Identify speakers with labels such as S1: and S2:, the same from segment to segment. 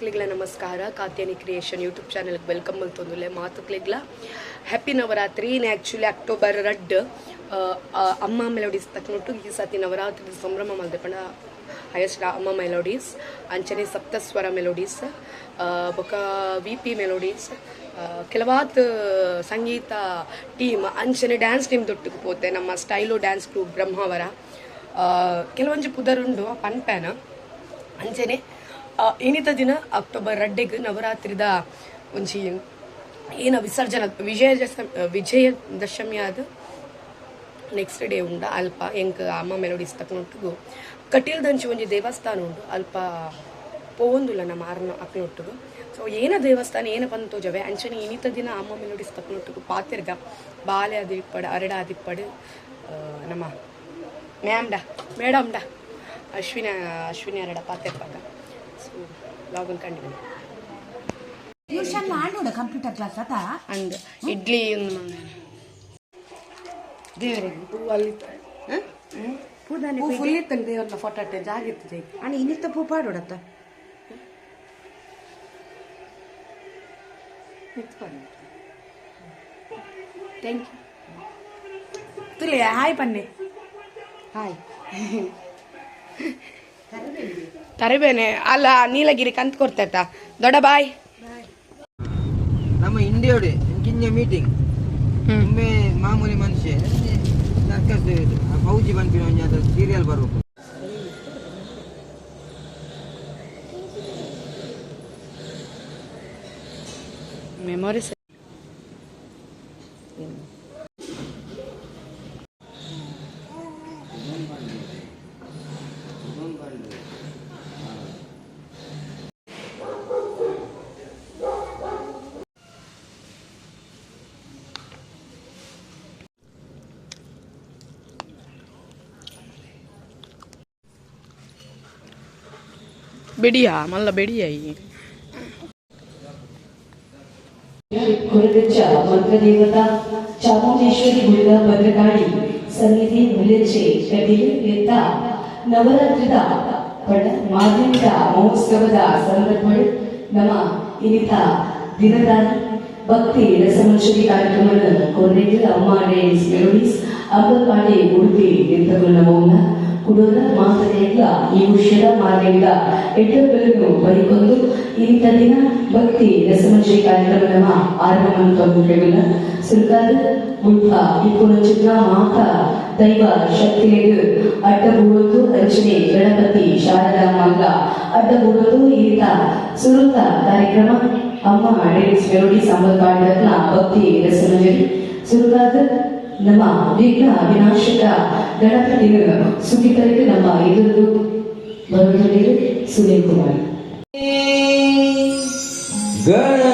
S1: ಮಾತುಕ್ಲಿಗ್ಲ ನಮಸ್ಕಾರ. Katyani creation YouTube ಚಾನಲ್ಗೆ welcome ಮಲ್ತೊಂದುಲ್ಲೆ ಮಾತುಕ್ಲಿಗ್ಲ ಹ್ಯಾಪಿ ನವರಾತ್ರಿ ಇನ್ನು ಆ್ಯಕ್ಚುಲಿ ಅಕ್ಟೋಬರ್ ರಡ್ ಅಮ್ಮ ಮೆಲೋಡೀಸ್ ತಕ್ಕೊಟ್ಟು ಈ ಸತಿ ನವರಾತ್ರಿ ಸಂಭ್ರಮ ಮಲ್ದೆಪಂಡ ಹೈಯೆಸ್ಟ್ ಅಮ್ಮ ಮೆಲೋಡೀಸ್ ಅಂಚನೆ ಸಪ್ತಸ್ವರ ಮೆಲೋಡೀಸ್ ಬೊಕ ವಿ ಪಿ ಮೆಲೋಡೀಸ್ ಕೆಲವಾತ್ ಸಂಗೀತ ಟೀಮ್ ಅಂಚನೆ ಡ್ಯಾನ್ಸ್ ಟೀಮ್ ದೊಟ್ಟಿಗೆ ಪೋತೆ. ನಮ್ಮ ಸ್ಟೈಲು ಡ್ಯಾನ್ಸ್ ಗ್ರೂಪ್ ಬ್ರಹ್ಮಾವರ. ಕೆಲವೊಂದು ಪುದರುಂಡು ಪನ್ಪೇನ. ಅಂಚನೆ ಇನ್ನಿತ ದಿನ? ಅಕ್ಟೋಬರ್ ರಡ್ಡೆಗ್ ನವರಾತ್ರಿದ ಒಂಜಿ ಏನ ವಿಸರ್ಜನ, ವಿಜಯ ವಿಜಯದಶಮಿ ಆದ ನೆಕ್ಸ್ಟ್ ಡೇ ಉಂಡ ಅಲ್ಪ ಎಂಕ್ ಅಮ್ಮ ಮೆಲೋಡಿಸ್ ತಕ್ನೊಟ್ಟಿಗೂ ಕಟೀಲ್ದಂಚಿ ಒಂಜಿ ದೇವಸ್ಥಾನ ಉಂಡು, ಅಲ್ಪ ಪೋವೊಂದುಲ್ಲ ನಮ್ಮ ಆರ್ನ ಅಕ್ಕನೊಟ್ಟಿಗೂ ಸೊ ಏನ ದೇವಸ್ಥಾನ, ಏನ ಪಂತೋಜವೆ ಅಂಚನೆ ಇನ್ನಿತ ದಿನ ಅಮ್ಮ ಮೆಲೋಡಿಸ್ ತಕ್ನೊಟ್ಟಿಗೂ ಪಾತಿರ್ಗ ಬಾಲೆ ಅದಿಪ್ಪಡು ಅರಡ ಅದಿಪ್ಪಡು ನಮ್ಮ ಮ್ಯಾಮ್ ಡಾ ಮೇಡಮ್ ಡಾ ಅಶ್ವಿನ, ಅಶ್ವಿನಿ ಅರಡ ಪಾತಿರ್ಪಾಗ ಸೊ ಲಾಗನ್ ಕಂಡು
S2: ಟ್ಯೂಷನ್ ಮಾಡೋಡ ಕಂಪ್ಯೂಟರ್ ಕ್ಲಾಸ್ ಅದ
S1: ಅಂಡ್ ಇಡ್ಲಿ
S3: ದೇವರಿಗೆ
S1: ಹೂ? ಅಲ್ಲಿ
S2: ಪೂದಾನೆ
S3: ಫುಲ್ ಇತ್ತಂಗೆ ದೇವ್ರನ್ನ ಫೋಟೋ ಅಟ್ಟೆ ಜಾಗ ಇರ್ತದೆ
S2: ಅಣ್ಣ ಇನ್ನಿತ್ತ ಪೂ ಪಾಡೋಡತ್ತ?
S3: ನಿಂತ್ಕೊಂಡು
S1: ಥ್ಯಾಂಕ್ ಯು
S2: ತುಲೆ ಹಾಯ್ ಪನ್ನೆ.
S3: ಹಾಯ್.
S1: ತರಬೇನೆ ಅಲ್ಲ ನೀಲಗಿರಿ ಕಂತ್ ಕೊಡ್ತೈತ ದೊಡ್ಡ ಬಾಯ್.
S4: ನಮ್ಮ ಇಂಡಿಯೋಡೆ ಕಿಂಜ ಮೀಟಿಂಗ್ ಒಮ್ಮೆ ಮಾಮೂಲಿ ಮನುಷ್ಯ ಸರ್ಕಸ್ ಫೌಜಿ ಬಂದ್ಬಿಡಿ ಒಂಜಿ ಅದು ಸೀರಿಯಲ್ ಬರ್ಬೇಕು.
S1: ಮೆಮೊರೀಸ್ ಬೆಡಿಯಾ ಮಲ್ಲ ಬೆಡಿಯಾ ಈ
S5: ಕೊರಗಜ್ಜ ಮಂತ್ರದೇವತ ಚಾಮುಂಡೇಶ್ವರಿ ಗುಡಿದ ಭದ್ರಕಾಳಿ ಸನ್ನಿಧಿ ಮುಲೆಚ್ಚೆ ಕಟೀಲು ಎತ್ತ ನವರಾತ್ರಿದ ಪಡ ಮಾಧ್ಯಮಿಕ ಮಹೋತ್ಸವದ ಸಂದರ್ಭಗಳು ನಮ್ಮ ಇನ್ನಿತ ದಿನದ ಭಕ್ತಿ ರಸಮಂಜರಿ ಕಾರ್ಯಕ್ರಮವನ್ನು ಕೊನೆಗೆ ಅಮ್ಮ ಡೇಸ್ ಮೆಲೋಡೀಸ್ ಅಂಬಲ್ಪಾಡಿ ಉಡುಪಿ ನಿಂತಗೊಂಡ ಮೌನ ಮಾತನೆಲ್ಲ ಈ ವಿಷಯದ ಮಾರ್ಗದಿಂದ ಎಡ್ಡಗಳನ್ನು ಬರಿಕೊಂಡು ಇಂಥ ದಿನ ಭಕ್ತಿ ರಸಮಂಜರಿ ಕಾರ್ಯಕ್ರಮ ನಮ್ಮ ಆರಂಭವನ್ನು ತಂದುಕೊಳ್ಳಿಲ್ಲ ಸುಲ್ತಾದ ಮುಲ್ಪ ಇಪ್ಪುನ ಚಿತ್ರ ಮಾತ, ದೈವ ಶಕ್ತಿಗೆ ಅಡ್ಡಬೂಡೋದು ರಚನೆ ಗಣಪತಿ ಶಾರದಾ ಮಲ್ಲ ಅಡ್ಡಬೂಡೋದು ಈತ ಸುರುತ ಕಾರ್ಯಕ್ರಮ. ಅಮ್ಮ ಡೇಸ್ ಮೆಲೋಡಿ ಸಂಬಂಧಪಟ್ಟ ಭಕ್ತಿ, ರಸಮಂಜರಿ. ಸುರುಕಾದ ನಮ್ಮ ವಿಘ್ನ ವಿನಾಶಕ ಗಣಪತಿ ಸುಖಿತರಿಗೆ ನಮ್ಮ ಇದರದು ಬರುತ್ತದೆ ಸುನೀಲ್ ಕುಮಾರ್.
S4: ಗಣನಾಥನೇ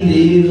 S6: Dil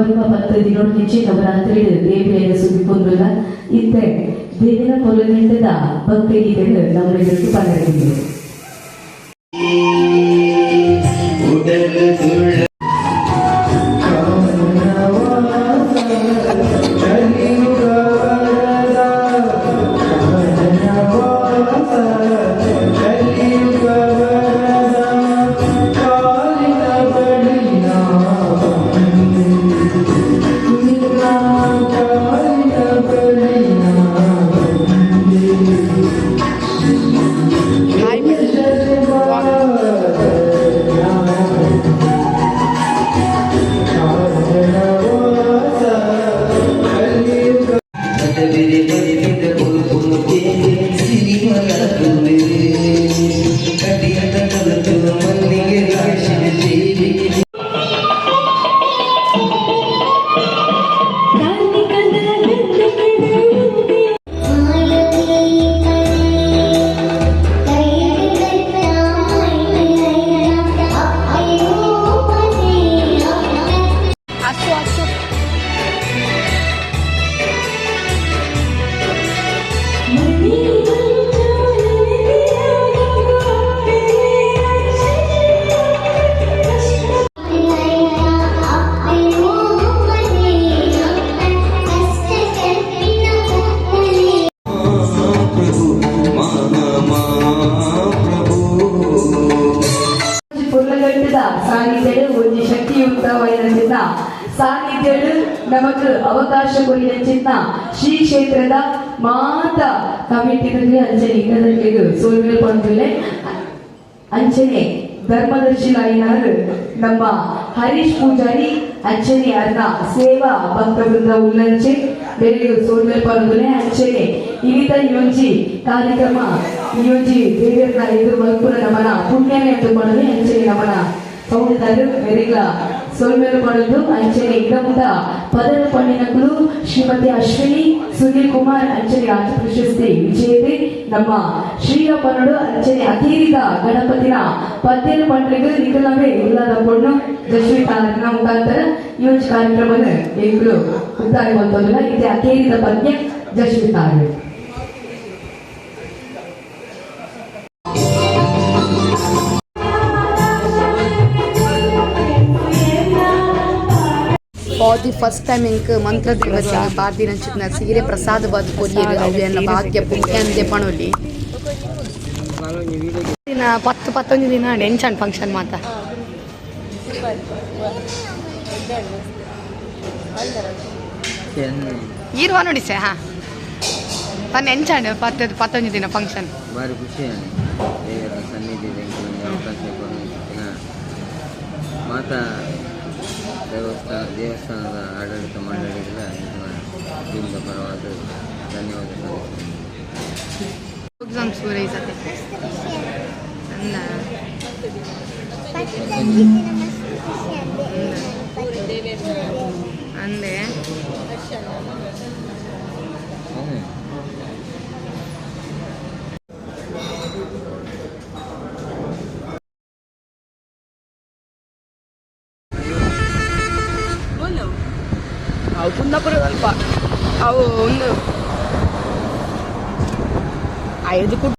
S5: ಸಾಧಾರಣ ಒಲ್ಪ ಪತ್ತು ದಿನೊಟ್ಟಿಗೆ ನವರಾತ್ರಿ ದೇವಿಯನ್ನು ಸುದ್ದಿಕೊಂಡುಲ್ಲ ಇತ್ತೆ ದೇವಿನ ಪೊಲನೆಂಟದ ಭಕ್ತಿಗೀತೆಗಳು ನಮ್ಮ ಎದುರು ಪರಗಿದೆ ಶಕ್ತಿಯುಕ್ತವಾದ ಸಾನ್ನಿಧ್ಯಗಳು ನಮಕ್ ಅವಕಾಶ ಕೊಡಿದ ಶ್ರೀ ಕ್ಷೇತ್ರದ ಮಾತ ಕಮಿಟಿನಲ್ಲಿ ಅಂಚನೆ ಇನ್ನದಕ್ಕೆ ಸೋಲ್ಮೇಲ್ ಪಂಡುಲೆ ಅಂಚನೆ ಧರ್ಮದರ್ಶಿಲಾಯಿನಾರು ನಮ್ಮ ಹರೀಶ್ ಪೂಜಾರಿ ಅಂಚನೆ ಅರ್ನ ಸೇವಾ ಭಕ್ತ ವೃಂದ ಉಲ್ಲಂಚೆ ಬೆಳೆಯು ಸೋಲ್ಮೇಲ್ ಪಂಡುಲೆ ಅಂಚನೆ ಇವಿತ ಯೋಜಿ ಕಾರ್ಯಕ್ರಮ ಯೋಜಿ ದೇವರನ್ನ ಎದುರು ಮಲ್ಪುರ ನಮನ ಪುಣ್ಯನೇ ಅಂತ ಮಾಡೋದು ಅಂಚನೆ ನಮನ ಸೌಂದರ್ಯ ಮೆರಿಗ ಸೋಲ್ಮೇಲು ಮಾಡೋದು ಅಂಚನೆ ಇಡಮುದ ಪದರ ಪಣ್ಣಿನಕಲು ಶ್ರೀಮತಿ ಅಶ್ವಿನಿ ಸುನೀಲ್ ಕುಮಾರ್ ಅಂಜಲಿ ರಾಜ್ಯ ಪ್ರಶಸ್ತಿ ವಿಜೇತೆ. ನಮ್ಮ ಶ್ರೀರಪ್ಪನಡು ಅಂಜಲಿ ಅತೀರಿದ ಗಣಪತಿನ ಪದ್ಯನ ಪಂಡ್ರಿಗೆ ನಿಖಲವೇ ಇಲ್ಲದ ದಶಮಿ ತಾಲೂಕಿನ ಮುಖಾಂತರ ಒಂದು ಕಾರ್ಯಕ್ರಮವನ್ನು ಎಗ್ರು ಉದ್ದಾರಿ ಬಂದಲ್ಲ ಇದೆ ಅತೀರಿದ ಪದ್ಯ ದಶಮಿ
S7: ಫಾರ್ ದಿ ಫಸ್ಟ್ ಟೈಮ್ ಇಂಕ್ ಮಂತ್ರ ಬಾರ್ದಿ ನಂಚಿನ ಸೀರೆ ಪ್ರಸಾದ ಬಾತ್ ಕೊರಿಯರು ಅವೆಲ್ಲ ಭಾಗ್ಯ ಪುಣ್ಯ ಅಂದೆ ಪಣೋಲಿ. ದಿನ ಪತ್ತು ಪತ್ತೊಂದು ದಿನ ನೆಂಚನ್ ಫಂಕ್ಷನ್ ಮಾತ. ಈರುವ ನೋಡಿ ಸೆ, ಹಾ. ಪತ್ತದು ಪತ್ತೊಂದು ದಿನ ಫಂಕ್ಷನ್.
S4: ಮಾತಾ ದೇವಸ್ಥಾನ ದೇವಸ್ಥಾನದ ಆಡಳಿತ ಮಂಡಳಿಗಳ ಇದರಿಂದ ಪರವಾದ ಧನ್ಯವಾದಗಳು
S7: ಎಕ್ಸಾಮ್ಸ್ ಅಂದೆ. ಕುಂದಾಪುರ ಸ್ವಲ್ಪ ಅವು ಒಂದು ಐದು ಕುಟ್